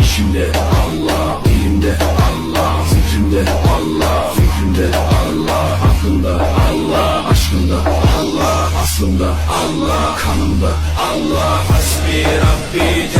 İçimde Allah, elimde Allah, zikrimde Allah, fikrimde Allah, aklımda Allah, aşkımda Allah, aslımda Allah, kanımda Allah, hasbi Rabbi.